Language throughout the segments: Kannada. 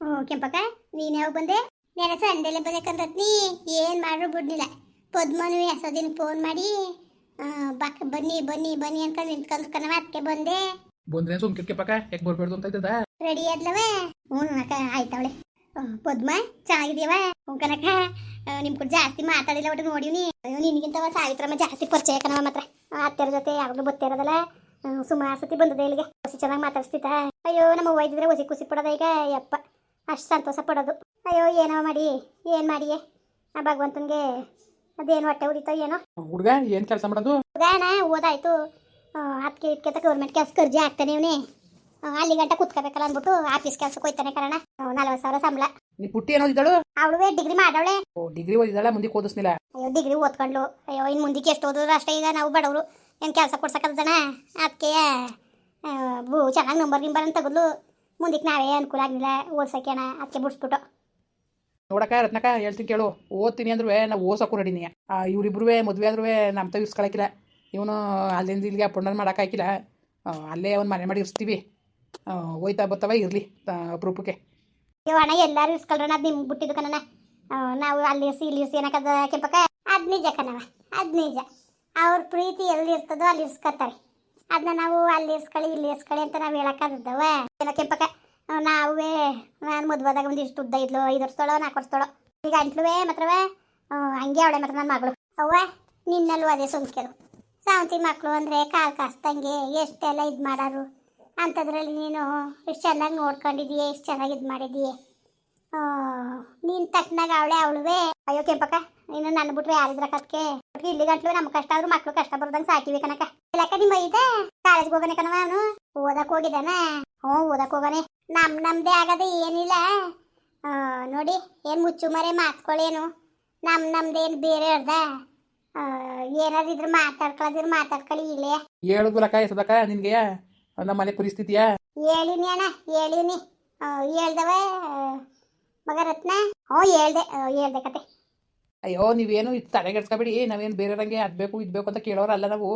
ಓ ಕೆಂಪಕ್ಕ ನೀನ್ ಯಾವಾಗ ಬಂದೆ? ನೆನೆ ಸಂಡೆಲೆ ಬಂದಕ್ಕಂತತ್ನಿ ಏನು ಮಾಡ್ರು ಬಿಡ್ಲಿಲ್ಲ. ಪದ್ಮನು ಎಷ್ಟೋ ದಿನ ಫೋನ್ ಮಾಡಿ ಆ, ಬಾಕ್ ಬನ್ನಿ ಬನ್ನಿ ಬನ್ನಿ ಅಂತ ನಿಂತ್ಕೊಂಡು ಕಣವ ಅದಕ್ಕೆ ಬಂದೆ. ಬಂದ್ರೆ ಸುಮ್ಕಿರ್ಕೆ ಪಕ್ಕ ಯಾಕೆ ಬರ್ಬಾರ್ದು ಅಂತ ಇದ್ದದ? ರೆಡಿ ಆದ್ಲವ? ಹ್ಞೂ ಅಕ್ಕ ಆಯ್ತವಳೆ ಪದ್ಮ ಚೆನ್ನಾಗಿದೀವ ಹ್ಞೂ ಕನಕ ನಿಮ್ ಕೂಡ ಜಾಸ್ತಿ ಮಾತಾಡಿಲ್ಲ ಒಟ್ಟು ನೋಡಿವ್ನಿ ಅಯ್ಯೋ ನಿನಗಿಂತವ ಸಾವಿತ್ರಮ್ಮ ಜಾಸ್ತಿ ಪರಿಚಯ ಕಣವ ಮಾತ್ರ. ಅತ್ತೆರ ಜೊತೆ ಯಾವಾಗಲೂ ಬತ್ತಿರೋದಲ್ಲ ಸುಮಾರು ಸತಿ ಬಂದದ ಇಲ್ಲಿಗೆ. ಹೊಸಿ ಚೆನ್ನಾಗಿ ಮಾತಾಡ್ಸ್ತಿತ್ತ ಅಯ್ಯೋ ನಮ್ಮ ವೈದ್ಯರೆ ಇದ್ದಿದ್ರೆ ಹೊಸಿ ಖುಷಿ ಪಡೋದ ಈಗ. ಯಪ್ಪ. ಅಷ್ಟು ಸಂತೋಷ ಪಡೋದು. ಅಯ್ಯೋ ಏನೋ ಮಾಡಿ ಏನು ಮಾಡಿಯೇ? ಆ ಭಗವಂತನಿಗೆ ಅದೇನು ಹೊಟ್ಟೆ ಉರಿತೋ ಏನೋ? ಹುಡುಗ ಏನು ಕೆಲಸ ಮಾಡೋದು? ಹುಡುಗಣ ಓದಾಯ್ತು. ಅದಕ್ಕೆ ಇದಕ್ಕೆ ಗೌರ್ಮೆಂಟ್ ಕೆಲಸ ಕರ್ಜಿ ಹಾಕ್ತಾನೆ ಇವನೇ. ಅಲ್ಲಿ ಗಂಟ ಕುತ್ಕೋಬೇಕಲ್ಲ ಅಂದ್ಬಿಟ್ಟು ಆಫೀಸ್ ಕೆಲಸಕ್ಕೆ ಹೋಯ್ತಾನೆ ಕಾರಣ ನಲ್ವತ್ತು ಸಾವಿರ ಸಂಬಳ. ನೀ ಪುಟ್ಟಿ ಏನೋ ಇದ್ದಾಳು ಅವಳು ಡಿಗ್ರಿ ಮಾಡವಳೆ ಓ ಡಿಗ್ರಿ ಓದಿದಾಳೆ ಮುಂದಕ್ಕೆ ಓದಿಸ್ನಿಲ್ಲ ಅಯ್ಯೋ ಡಿಗ್ರಿ ಓದ್ಕೊಂಡ್ಲು. ಅಯ್ಯೋ ಇನ್ ಮುಂದಕ್ಕೆ ಎಷ್ಟು ಓದಿದ್ರು ಅಷ್ಟೇ ಈಗ ನಾವು ಬಡವರು. ಏನು ಕೆಲಸ ಕೊಡ್ಸಕ್ಕಲ್ದಣ ಅದಕ್ಕೆ ಬೂ ಚೆನ್ನಾಗಿ ನಂಬರ್ ಗಿಂಬರ್ ಅಂತ ತಗದ್ಲು ಮುಂದಕ್ಕೆ ನಾವೇ ಅನುಕೂಲ ಆಗಲಿಲ್ಲ ಓದ್ಸೋಕೆಣ ಅದಕ್ಕೆ ಬಿಡಿಸ್ಬಿಟ್ಟು. ನೋಡಕ್ಕ ರತ್ನಕ ಹೇಳ್ತೀನಿ ಕೇಳು. ಓದ್ತೀನಿ ಅಂದ್ರೂ ನಾವು ಓಸಕ್ಕೂ ರೆಡಿನಿ ಇವರಿಬ್ರುವೆ ಮದುವೆ ಆದ್ರೂ ನಮ್ಮ ತಾವು ಇಸ್ಕೊಳಕಿಲ್ಲ. ಇವನು ಅಲ್ಲಿಂದ ಇಲ್ಲಿಗೆ ಪುಂಡನ್ ಡೌನ್ ಮಾಡೋಕ್ಕಾಗಿಲ್ಲ ಅಲ್ಲೇ ಒಂದು ಮನೆ ಮಾಡಿ ಇರ್ಸ್ತೀವಿ. ಹೋಯ್ತಾ ಬರ್ತವ ಇರಲಿ ಅಪರೂಪಕ್ಕೆ ಅಯ್ಯೋ ಅಣ್ಣ ಎಲ್ಲರೂ ಇಸ್ಕೊಳ್ರಣ ಅದು ನಿಮ್ಗೆ ಬಿಟ್ಟಿದ್ದು ಕಣ ನಾವು ಅಲ್ಲಿ ಇರ್ಸಿ ಇಲ್ಲಿ ಇರ್ಸಿ ಏನಕ್ಕದ ಕೆಂಪಕ್ಕ ಅದ್ ನಿಜ ಕಣವ ಅದ್ ನಿಜ. ಅವ್ರ ಪ್ರೀತಿ ಎಲ್ಲಿ ಇರ್ತದೋ ಅಲ್ಲಿ ಇರ್ಸ್ಕೊತಾರೆ ಅದನ್ನ ನಾವು ಅಲ್ಲಿ ಇರ್ಸ್ಕೊಳ್ಳಿ ಇಲ್ಲಿ ಇರ್ಸ್ಕೊಳ್ಳಿ ಅಂತ ನಾವು ಕೆಂಪಕ್ಕ ಆ, ನಾವೇ ನಾನು ಮದುವೆದಾಗ ಒಂದು ಇಷ್ಟು ಉದ್ದ ಇದ್ಲು ಐದು ವರ್ಷದೊಳೋ ನಾಲ್ಕು ವರ್ಷದೊಳೋ. ಈಗ ಅಂಟ್ಲುವೆ ಮಾತ್ರವೇ ಹಂಗೆ ಅವಳೆ ಮಾತ್ರ ನನ್ನ ಮಗಳು. ಅವ್ವ ನಿನ್ನಲ್ಲೂ ಅದೇ ಸುಮ್ಕೆರು. ಸಾವಂತಿ ಮಕ್ಕಳು ಅಂದರೆ ಕಾಲು ಕಾಸ್ತಂಗೆ ಎಷ್ಟೆಲ್ಲ ಇದು ಮಾಡೋರು. ಅಂಥದ್ರಲ್ಲಿ ನೀನು ಇಷ್ಟು ಚೆನ್ನಾಗಿ ನೋಡ್ಕೊಂಡಿದೀಯ ಇಷ್ಟು ಚೆನ್ನಾಗಿ ಇದು ಮಾಡಿದೀಯ. ನೀನು ತಕ್ಕನಾಗ ಅವಳೆ ಅವಳುವೆ. ಅಯ್ಯೋ ಕೆಂಪಕ್ಕ ನೀನು ನನ್ನ ಬಿಟ್ರೆ ಯಾರಿದ್ರ ಕತ್ಕೆ? ಇಲ್ಲಿ ಗಂಟ್ಲು ನಮ್ಮ ಕಷ್ಟ ಆದ್ರೂ ಮಕ್ಳು ಕಷ್ಟ ಬರ್ದಂಗೆ ಸಾಕಿವಿ ಕನಕ ಇಲ್ಲಕ್ಕ ನಿಮ್ಮ ಐತೆ? ಕಾಲೇಜ್ಗೆ ಹೋಗನೆ ಕಣವ ಅವನು? ಓದಕ್ ಹೋಗಿದ್ದಾನ. ಹ್ಞೂ ಓದಕ್ ಹೋಗನೆ. ನಮ್ ನಮ್ದೇ ಆಗದೆ ಏನಿಲ್ಲ. ನೋಡಿ ಏನು ಮುಚ್ಚು ಮರೆ ಮಾತ್ಕೊಳ್ಳೇನು ನಮ್ ನಮ್ದೇನು ಬೇರೆ ಅರ್ಧ. ಏನಾದ್ರು ಇದ್ರ ಮಾತಾಡ್ಕೊಳ್ಳೋದಿದ್ರೆ ಮಾತಾಡ್ಕೊಳ್ಳಿ ಇಲ್ಲೇ ಹೇಳಿದ್ವಲಕ್ಕ ಎಸದಕ್ಕ ನಿನ್ಗೆ? ನಮ್ಮ ಮನೆ ಪರಿಸ್ಥಿತಿಯ? ಹೇಳಿನಿ ಅಣ್ಣ ಹೇಳಿನಿ. ಹೇಳ್ದವ ಮಗ ರತ್ನ? ಹ್ಞೂ ಹೇಳ್ದೆ ಹೇಳ್ದೆ ಕತೆ. ಅಯ್ಯೋ, ನೀವೇನು ಇದು ತಡೆಗೆಡ್ಸ್ಕೊಬೇಡಿ ನಾವೇನು ಬೇರೆಯವ್ರಂಗೆ ಅದು ಬೇಕು, ಇದು ಬೇಕು ಅಂತ ಕೇಳೋರಲ್ಲ ನಾವು.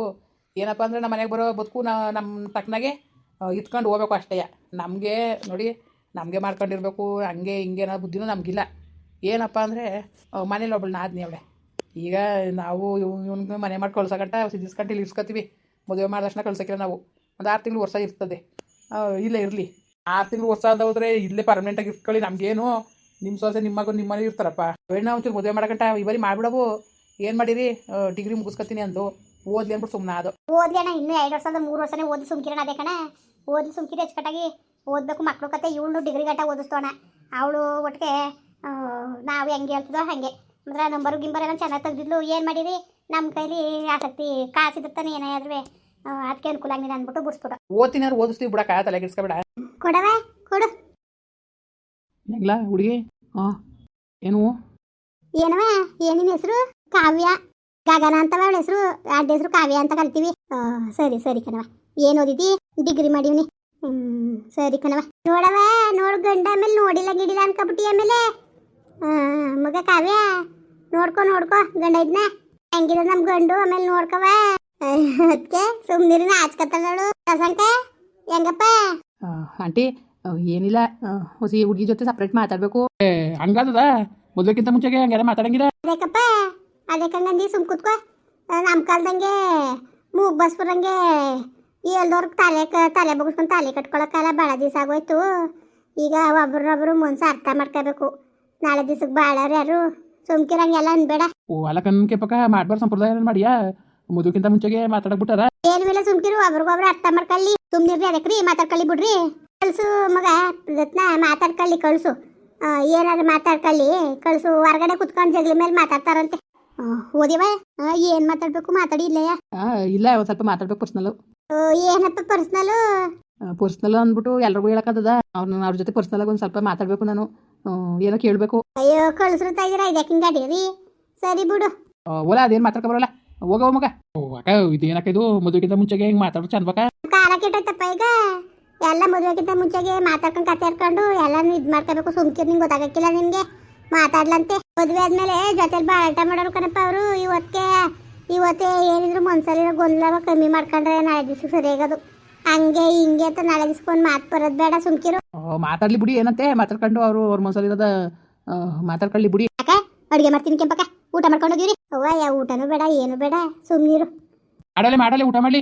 ಏನಪ್ಪ ಅಂದರೆ ನಮ್ಮ ಮನೆಗೆ ಬರೋ ಬದುಕು ನಾ ನಮ್ಮ ತಕ್ಕನಾಗೆ ಇತ್ಕೊಂಡು ಹೋಗ್ಬೇಕು ಅಷ್ಟೇ. ನಮಗೆ ನೋಡಿ, ನಮಗೆ ಮಾಡ್ಕೊಂಡಿರ್ಬೇಕು, ಹಂಗೆ ಹಿಂಗೆ ಅನ್ನೋ ಬುದ್ಧಿನೂ ನಮಗಿಲ್ಲ. ಏನಪ್ಪ ಅಂದರೆ ಮನೇಲಿ ಒಬ್ಬಳು ನಾದ್ನಿ ಅವಳೆ. ಈಗ ನಾವು ಇವ್ನಿಗೆ ಮನೆ ಮಾಡಿ ಕಳ್ಸೋಕಂಟ ಸಿದ್ಧಿಸ್ಕೊಂಡು ಇಲ್ಲಿ ಇಸ್ಕೊತೀವಿ ಮದುವೆ ಮಾಡಿದ ತಕ್ಷಣ ಕಳ್ಸೋಕ್ಕಿಲ್ಲ ನಾವು. ಒಂದು ಆರು ತಿಂಗಳು ವರ್ಷ ಇರ್ತದೆ. ಇಲ್ಲೇ ಇರಲಿ. ಆರು ತಿಂಗಳು ವರ್ಷ ಅಂತ ಹೋದ್ರೆ ಇಲ್ಲೇ ಪರ್ಮನೆಂಟಾಗಿ ಇಟ್ಕೊಳ್ಳಿ ನಮಗೇನು ನಿಮ್ಮ ಸೊಸೆ ನಿಮ್ಮ ಮಗು ನಿಮ್ಮ ಮನೇಲಿ ಇರ್ತಾರಪ್ಪ. ಹೆಣ್ಣ ಒಂಚೂರು ಮದುವೆ ಮಾಡಕಂಟ ಈ ಬಾರಿ ಮಾಡ್ಬಿಡವು ಏನು ಮಾಡಿರಿ? ಡಿಗ್ರಿ ಮುಗಿಸ್ಕೊತೀನಿ ಅಂದು. ಓದ್ಲಿ ಅಂದ್ಬಿಟ್ಟು ಸುಮ್ಮನೆ ಅದು ಓದ್ಲಿ ಅಣ್ಣ ಇನ್ನೂ ಎರಡು ವರ್ಷದ ಮೂರು ವರ್ಷನೇ ಓದಿ ಸುಮ್ಕಿರಣ ಅದೇ ಕಣ. ಓದಿ ಸುಮ್ಕಿರಿ ಅಚ್ಚುಕಟ್ಟಾಗಿ ಓದಬೇಕು ಮಕ್ಕಳು ಕತೆ ಇವಳು ಡಿಗ್ರಿ ಗಟ್ಟ ಓದಿಸ್ತೋಣ ಅವಳು ಒಟ್ಟಿಗೆ ನಾವು ಹೆಂಗೆ ಹೇಳ್ತಿದ್ದೋ ಹಾಗೆ. ಅಂದ್ರೆ ನಂಬರು ಗಿಂಬರ್ ಎಲ್ಲ ಚೆನ್ನಾಗಿ ತೆಗ್ದಿದ್ಲು. ಏನು ಮಾಡಿರಿ? ನಮ್ಮ ಕೈಲಿ ಆಸಕ್ತಿ ಕಾಸಿದ್ರೆ ತಾನೆ ಏನೇ ಆದ್ರೂ ಅದಕ್ಕೆ ಅನುಕೂಲ ಆಗಿಲ್ಲ ಅಂದ್ಬಿಟ್ಟು ಬಿಡಿಸ್ಬಿಡ ಓದ್ತೀನಿ ಅಂದ್ರೆ ಓದಿಸ್ತೀವಿ ಬಿಡಕ್ಕ ತಲೆ ಕೊಡವೆ ಕೊಡವ? ಕೊಡು. ಹೆಂಗ್ಲ ಹುಡುಗಿ? ಹಾಂ ಏನು? ಏನವ? ಏನಿನ ಹೆಸರು? ಕಾವ್ಯ. ಗಗನ ಅಂತವ ಅವಳ ಹೆಸರು. ಅಡ್ಡ ಹೆಸರು ಕಾವ್ಯ ಅಂತ ಕರಿತೀವಿ. ಸರಿ ಸರಿ ಕಣವ ಏನು ಓದಿದಿ? ಡಿಗ್ರಿ ಮಾಡೀವ್ನಿ. ಹ್ಮ್ ಸರಿ ಕಣವ ನೋಡವ ನೋಡು ಗಂಡ ಆಮೇಲೆ ನೋಡಿಲ್ಲ ಗಿಡಿಲ್ಲ ಅನ್ಕೊಬಿಟ್ಟಿ ಆಮೇಲೆ. ಮಗ ಕಾವ್ಯ. ನೋಡ್ಕೊ ನೋಡ್ಕೊ ಗಂಡ ಇದ್ನ. ಹೆಂಗಿದ ನಮ್ ಗಂಡು? ಆಮೇಲೆ ನೋಡ್ಕವ ಅದಕ್ಕೆ ಸುಮ್ನಿರಿನ ಆಚ್ಕತ್ತಳು ಪ್ರಸಂಕ ಹೆಂಗಪ್ಪ? ಆಂಟಿ ಏನಿಲ್ಲ. ಹೊಸಿ ಹುಡುಗಿ ಜೊತೆ ಸಪ್ರೇಟ್ ಮಾತಾಡಬೇಕು. ಹಂಗಾದದ? ಮೊದ್ಲಕ್ಕಿಂತ ಮುಂಚೆಗೆ ಹಂಗಾರ ಮಾತಾಡಂಗಿಲ್ಲ ಅದಕ್ಕಪ್ಪ ಅದಕ್ಕಂಗಂದಿ ಸುಮ್ ಕುತ್ಕೋ. ನಮ್ಮ ಕಾಲ್ದಂಗೆ ಮೂಗ್ ಬಸ್ ಬರಂಗೆ ಎಲ್ದವ್ರಿಗೆ ತಲೆ ತಲೆ ಬಗ್ಸ್ಕೊಂಡು ತಲೆ ಕಟ್ಕೊಳಕ್ಕೆಲ್ಲ ಭಾಳ ದಿವಸ ಆಗೋಯ್ತು. ಈಗ ಒಬ್ರೊಬ್ರು ಮನ್ಸ ಅರ್ಥ ಮಾಡ್ಕೋಬೇಕು. ನಾಳೆ ದಿವ್ಸಕ್ಕೆ ಬಾಳೋರು ಯಾರು? ಸುಮ್ಕಿರಂಗೆಲ್ಲ ಅನ್ಬೇಡ. ಓ ಅಲ್ಲ ಕಣ್ಕೆ ಪಕ್ಕ ಮಾಡ್ಬಾರ್ದು ಸಂಪ್ರದಾಯ ಮಾಡಿಯಾ? ಮುದುಕಿಂತ ಮುಂಚೆಗೆ ಮಾತಾಡಕ್ಬಿಟ್ಟಾರ ಏನ್ ಮೇಲೆ ಸುಮ್ಕಿರು ಒಬ್ರಿಗೊಬ್ರು ಅರ್ಥ ಮಾಡ್ಕೊಳ್ಳಿ. ಸುಮ್ನಿರ್ರಿ ಅದಕ್ರಿ ಮಾತಾಡ್ಕೊಳ್ಳಿ ಬಿಡ್ರಿ. ಕಳ್ಸು ಮಗ ರತ್ನ ಮಾತಾಡ್ಕೊಳ್ಳಿ ಕಳಿಸು. ಆ, ಏನಾದ್ರು ಮಾತಾಡ್ಕೊಳ್ಳಿ ಕಳಿಸು. ಹೊರಗಡೆ ಕುತ್ಕೊಂಡು ಜಗಳ ಮೇಲೆ ಮಾತಾಡ್ತಾರಂತೆ. ಓದಿವ ಏನ್ ಮಾತಾಡ್ಬೇಕು? ಮಾತಾಡಿ ಇಲ್ಲಯ್ಯ ಇಲ್ಲ ಒಂದು ಸ್ವಲ್ಪ ಮಾತಾಡ್ಬೇಕು ಪರ್ಸ್ನಲ್ ಓ, ಏನಪ್ಪ ಪರ್ಸನಲ್ ಪರ್ಸ್ನಲ್ ಅಂದ್ಬಿಟ್ಟು ಎಲ್ರಿಗೂ ಹೇಳಕ್ಕದ ಅವ್ರನ್ನ ಅವ್ರ ಜೊತೆ ಪರ್ಸ್ನಲ್ ಆಗಿ ಒಂದು ಸ್ವಲ್ಪ ಮಾತಾಡ್ಬೇಕು ನಾನು. ಏನೋ ಕೇಳಬೇಕು. ಅಯ್ಯೋ ಕಳ್ಸ್ರುತ್ತಾ ಇದೀರ ಇದಕ್ಕೆ ಗಾಡಿ ರೀ ಸರಿ ಬಿಡು. ಓಲ ಅದೇನು ಮಾತಾಡ್ಕೊ ಬರಲ್ಲ. ಹೋಗವ ಮಗ. ಓ ಅಕ್ಕ ಇದೇನಕ್ಕ ಇದು? ಮದುವೆಗಿಂತ ಮುಂಚೆಗೆ ಹಿಂಗೆ ಮಾತಾಡೋ ಚಂದ ಕಾಲ ಈಗ. ಎಲ್ಲ ಮದುವೆಗಿಂತ ಮುಂಚೆಗೆ ಮಾತಾಡ್ಕೊಂಡು ಕತೆ ಹರ್ಕೊಂಡು ಎಲ್ಲಾನು ಇದ್ ಮಾಡ್ಕೋಬೇಕು ಸುಮ್ಕಿರ್ ನಿಂಗೆ ಗೊತ್ತಾಗಕ್ಕಿಲ್ಲ ನಿಮಗೆ. ಮಾತಾಡ್ಲಂತೆ. ಮದುವೆ ಆದ್ಮೇಲೆ ಜೊತೆಲಿ ಬಾಳಾಟ ಮಾಡೋರು ಕಣಪ್ಪ ಅವರು. ಇವತ್ತೇ ಇವತ್ತೇ ಏನಿದ್ರು ಮನ್ಸಲ್ಲಿರೋ ಗೊಂದಲ ಕಮ್ಮಿ ಮಾಡ್ಕೊಂಡ್ರೆ ನಾಳೆ ದಿವಸ ಸರಿಯಾಗದು. ಹಂಗೆ ಹಿಂಗೆ ಅಂತ ನಾಳೆ ದಿಸ್ಕೊಂಡು ಮಾತು ಬರೋದು ಬೇಡ ಸುಮ್ಕಿರು. ಮಾತಾಡ್ಲಿ ಬಿಡಿ ಏನಂತೆ? ಮಾತಾಡ್ಕೊಂಡು ಅವರು ಅವ್ರ ಮನ್ಸಲ್ಲಿ ಇರೋದ ಮಾತಾಡ್ಕೊಳ್ಳಿ ಬಿಡಿ. ಅಕ್ಕ ಅಡುಗೆ ಮಾಡ್ತೀನಿ ಕೆಂಪಕ್ಕ. ಊಟ ಮಾಡ್ಕೊಂಡು ಹೋಗಿರಿ ಅವ್ವ ಯಾವ ಊಟನೂ ಬೇಡ ಏನು ಬೇಡ. ಸುಮ್ನಿರು. ಮಾಡಲೆ ಮಾಡಲೆ ಊಟ ಮಾಡಲಿ.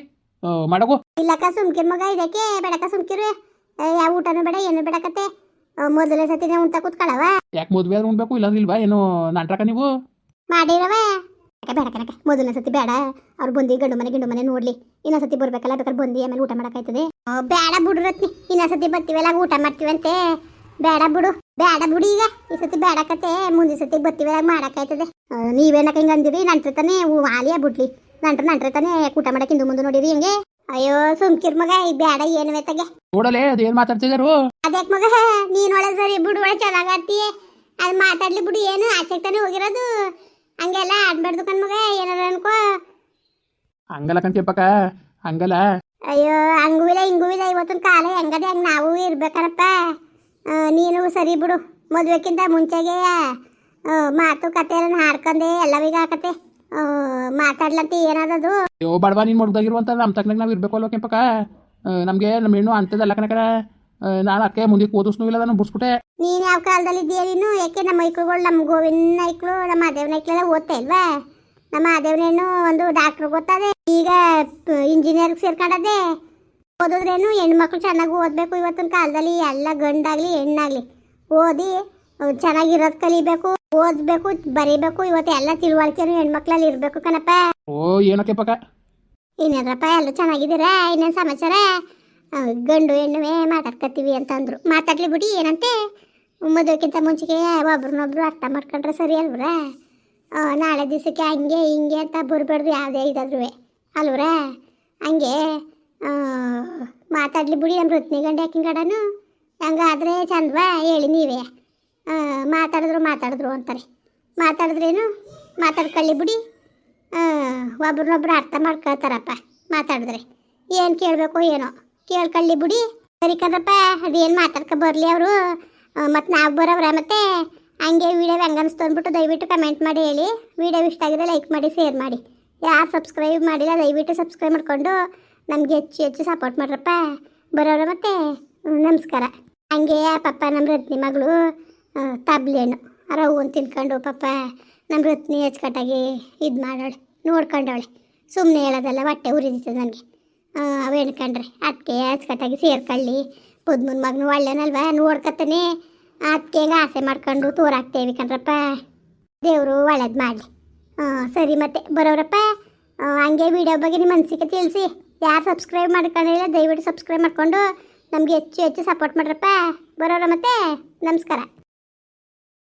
ಮಾಡಗು. ಇಲ್ಲಕ್ಕ ಸುಮ್ಕಿರ್ ಮಗ ಇದಕ್ಕೆ ಬೇಡಕ್ಕ ಸುಮ್ಕಿರು. ಯಾ ಯಾವ ಊಟನೂ ಬೇಡ ಏನು ಬೇಡಕತ್ತೆ. ಮೊದಲೇ ಮೊದಲನೇ ಸತಿನೇ ಉಂಟ ಕೂತ್ಕೊಳ್ಳವ ಯಾಕೆ ಮದುವೆ ಆದ್ರೆ ಉಣ್ಬೇಕು ಇಲ್ಲ ಇಲ್ವಾ ಏನು ನಾಟಕ ನೀವು? ಮಾಡಿರವ. ಬೇಡ ಕಣಕ್ಕ ಮೊದಲನೇ ಸತಿ ಬೇಡ. ಅವ್ರು ಬಂದು ಗಂಡು ಮನೆ ಗಿಂಡು ಮನೆ ನೋಡ್ಲಿ. ಇನ್ನೊಂದ್ ಸತಿ ಬರ್ಬೇಕಲ್ಲ ಬೇಕಾದ್ರೆ ಬಂದು ಆಮೇಲೆ ಊಟ ಮಾಡಕ್ಕಾಯ್ತದೆ ಬೇಡ ಬಿಡು ರತ್ನಿ. ಇನ್ನೊಂದ್ ಸತಿ ಬರ್ತೀವಲ್ಲ ಊಟ ಮಾಡ್ತೀವಂತೆ. ಬೇಡ ಬಿಡು. ಬೇಡ ಬಿಡು ಈಗ. ಈ ಸತಿ ಬೇಡಕತ್ತೆ. ಮುಂದಿನ ಸತಿ ಬರ್ತೀವಲ್ಲ ಮಾಡಕ್ಕಾಯ್ತದೆ ನೀವೇನಕ್ಕ ಹಿಂಗ ಅಂದಿರಿ? ನಂಟ್ರ ತಾನೇ ಆಲಿಯ ಬಿಡ್ಲಿ. ನಂಟ್ರ ನಂಟ್ರ ತಾನೇ ಊಟ ಮಾಡಕ್ ಹಿಂದೆ ಮುಂದೆ ನೋಡಿರಿ ಹೆಂಗೆ? ಅಯ್ಯೋ ಸುಮ್ಕಿರ್ ಮಗ ಈ ಬೇಡ ಏನು ತಗೆ ನೋಡಲೆ ಅದೇನು ಮಾತಾಡ್ತಿದ್ದಾರು ಅದಕ್ಕೆ ಮಗ? ನೀನ್ ಒಳ್ಳೆ ಸರಿ ಬಿಡು ಒಳ್ಳೆ ಚೆನ್ನಾಗಾಡ್ತೀಯ ಅದು ಮಾತಾಡ್ಲಿ ಬಿಡು ಏನು ಆಚೆಗೆ ತಾನೇ ಹೋಗಿರೋದು. ಹಂಗೆಲ್ಲ ಆಡ್ಬಾರ್ದು ಕಣ್ ಮಗ ಏನಾರ ಅನ್ಕೋ. ಹಂಗಲ್ಲ ಕಣ್ಕೆಪ್ಪಕ್ಕ ಹಂಗಲ್ಲ. ಅಯ್ಯೋ ಹಂಗೂ ಇಲ್ಲ ಹಿಂಗೂ ಇಲ್ಲ ಇವತ್ತಿನ ಕಾಲ ಹೆಂಗದೆ ಹಂಗೆ ನಾವು ಇರ್ಬೇಕನಪ್ಪ ನೀನು ಸರಿ ಬಿಡು ಮದುವೆಕ್ಕಿಂತ ಮುಂಚೆಗೆ ಮಾತು ಕತೆ ಎಲ್ಲ ಹಾಡ್ಕೊಂಡೆ ಎಲ್ಲವೀಗ ಹಾಕತ್ತೆ. ಆ, ಮಾತಾಡ್ಲಂತ ಏನದದು? ಅಯ್ಯೋ ಬಡವ ನೀನು ಮುಡ್ದಾಗಿರುವಂತ ನಮ್ಮ ತಕ್ಕನಾಗ ನಾವು ಇರಬೇಕು ಅಲ್ವ ಕೆಂಪಕ ನಮಗೆ ನಮ್ಮ ಹೆಣ್ಣು ಅಂತದಲ್ಲ ಕಣಕರ ನಾನು ಅಕ್ಕೆ ಮುಂದೆ ಓದಿಸ್ನೂ ಇಲ್ಲ ನಾನು ಬಿಡ್ಸ್ಬಿಟ್ಟೆ. ನೀನ್ ಯಾವ ಕಾಲದಲ್ಲಿ ಇದೆಯಾ ನೀನು? ಯಾಕೆ ನಮ್ಮ ಐಕ್ಳುಗಳು ನಮ್ಮ ಗೋವಿನ ಐಕ್ಳು ನಮ್ಮ ಅದೇವನ ಐಕ್ಳೆಲ್ಲ ಓದ್ತಾ ಇಲ್ವಾ? ನಮ್ಮ ಅದೇವನೇನು ಒಂದು ಡಾಕ್ಟರ್ ಗೊತ್ತದೆ. ಈಗ ಇಂಜಿನಿಯರ್ ಸೇರ್ಕೊಂಡದೆ ಓದಿದ್ರೇನು ಹೆಣ್ಮಕ್ಳು ಚೆನ್ನಾಗಿ ಓದಬೇಕು ಇವತ್ತಿನ ಕಾಲದಲ್ಲಿ. ಎಲ್ಲ ಗಂಡಾಗ್ಲಿ ಹೆಣ್ಣಾಗ್ಲಿ. ಓದಿ ಚೆನ್ನಾಗಿರೋದ್ ಕಲಿಬೇಕು. ಓದ್ಬೇಕು ಬರೀಬೇಕು ಇವತ್ತು ಎಲ್ಲ ತಿಳುವಳಿಕೆನು ಹೆಣ್ಮಕ್ಳಲ್ಲಿ ಇರ್ಬೇಕು ಕಣಪ್ಪ. ಓ ಏನಕ್ಕೆ ಪಕ್ಕ? ಇನ್ನೇನಪ್ಪ ಎಲ್ಲ ಚೆನ್ನಾಗಿದ್ದೀರಾ? ಇನ್ನೇನು ಸಮಾಚಾರ? ಗಂಡು ಹೆಣ್ಣುವೆ ಅಂತ ಅಂದ್ರು. ಮಾತಾಡ್ಲಿ ಬಿಡಿ ಏನಂತೆ? ಮದುವೆಕ್ಕಿಂತ ಮುಂಚೆಗೆ ಒಬ್ರನ್ನೊಬ್ರು ಅರ್ಥ ಮಾಡ್ಕೊಂಡ್ರೆ ಸರಿ ಅಲ್ವ್ರ? ಆ, ನಾಳೆ ದಿವಸಕ್ಕೆ ಹಂಗೆ ಹಿಂಗೆ ಅಂತ ಬರ್ಬಾರ್ದು ಯಾವುದೇ ಇದಾದ್ರೂ ಅಲ್ವ್ರ? ಹಂಗೆ ಆ, ಮಾತಾಡ್ಲಿ ಬಿಡಿ ನಮ್ಮ ರತ್ನಿ ಗಂಡ ಯಾಕಿನ ಗಡನು? ಹಂಗಾದ್ರೆ ಚಂದವಾ ಹೇಳಿ ನೀವೇ. ಆ, ಮಾತಾಡಿದ್ರು ಅಂತಾರೆ. ಮಾತಾಡಿದ್ರೇನು? ಮಾತಾಡ್ಕೊಳ್ಳಿ ಬಿಡಿ. ಒಬ್ರನ್ನೊಬ್ರು ಅರ್ಥ ಮಾಡ್ಕೊಳ್ತಾರಪ್ಪ ಮಾತಾಡಿದ್ರೆ. ಏನು ಕೇಳಬೇಕು ಏನೋ. ಕೇಳ್ಕೊಳ್ಳಿ ಬಿಡಿ. ಸರಿ ಕದಪ್ಪ ಅದೇನು ಮಾತಾಡ್ಕೊ ಬರಲಿ ಅವರು. ಮತ್ತು ನಾವು ಬರೋವ್ರ ಮತ್ತೆ ಹಂಗೆ ವೀಡಿಯೋ ಹೆಂಗೆ ಅನಿಸ್ತು ಅಂದ್ಬಿಟ್ಟು ದಯವಿಟ್ಟು ಕಮೆಂಟ್ ಮಾಡಿ ಹೇಳಿ. ವಿಡಿಯೋ ಇಷ್ಟ ಆಗಿದ್ರೆ ಲೈಕ್ ಮಾಡಿ ಶೇರ್ ಮಾಡಿ. ಯಾರು ಸಬ್ಸ್ಕ್ರೈಬ್ ಮಾಡಿಲ್ಲ, ದಯವಿಟ್ಟು ಸಬ್ಸ್ಕ್ರೈಬ್ ಮಾಡಿಕೊಂಡು ನಮಗೆ ಹೆಚ್ಚು ಹೆಚ್ಚು ಸಪೋರ್ಟ್ ಮಾಡ್ರಪ್ಪ. ಬರೋವ್ರ ಮತ್ತೆ, ನಮಸ್ಕಾರ. ಹಂಗೆ ಪಪ್ಪ, ನಮ್ಮ ರತ್ನಿ ಮಗಳು ತಬ್ಲಿ ಹಣ್ಣು ರವ್ವನ್ ತಿನ್ಕೊಂಡು ಪಾಪ ನಮ್ಮ ರತ್ನಿ ಅಚ್ಚುಕಟ್ಟಾಗಿ ಇದು ಮಾಡೋಳೆ, ನೋಡ್ಕೊಂಡವಳೆ. ಸುಮ್ಮನೆ ಹೇಳೋದಲ್ಲ, ಹೊಟ್ಟೆ ಉರಿದಿತ್ತು ನನಗೆ. ಅವೇನು ಎಣ್ಕಂಡ್ರೆ ಅದಕ್ಕೆ ಅಚ್ಚುಕಟ್ಟಾಗಿ ಸೇರ್ಕೊಳ್ಳಿ, ಪುದ್ಮನ್ ಮಗನು ಒಳ್ಳೆನಲ್ವಾ, ನೋಡ್ಕೊತಾನೆ. ಅದಕ್ಕೆ ಹೆಂಗೆ ಆಸೆ ಮಾಡ್ಕೊಂಡು ತೋರಾಕ್ತೇವೆ ಕಣ್ರಪ್ಪ. ದೇವರು ಒಳ್ಳೇದು ಮಾಡಲಿ. ಸರಿ ಮತ್ತೆ, ಬರೋರಪ್ಪ. ಹಂಗೆ ವಿಡಿಯೋ ಬಗ್ಗೆ ನಿಮ್ಮ ಅನಿಸಿಕೆ ತಿಳಿಸಿ. ಯಾರು ಸಬ್ಸ್ಕ್ರೈಬ್ ಮಾಡ್ಕೊಂಡಿಲ್ಲ, ದಯವಿಟ್ಟು ಸಬ್ಸ್ಕ್ರೈಬ್ ಮಾಡಿಕೊಂಡು ನಮಗೆ ಹೆಚ್ಚು ಹೆಚ್ಚು ಸಪೋರ್ಟ್ ಮಾಡ್ರಪ್ಪ. ಬರೋರ ಮತ್ತೆ, ನಮಸ್ಕಾರ.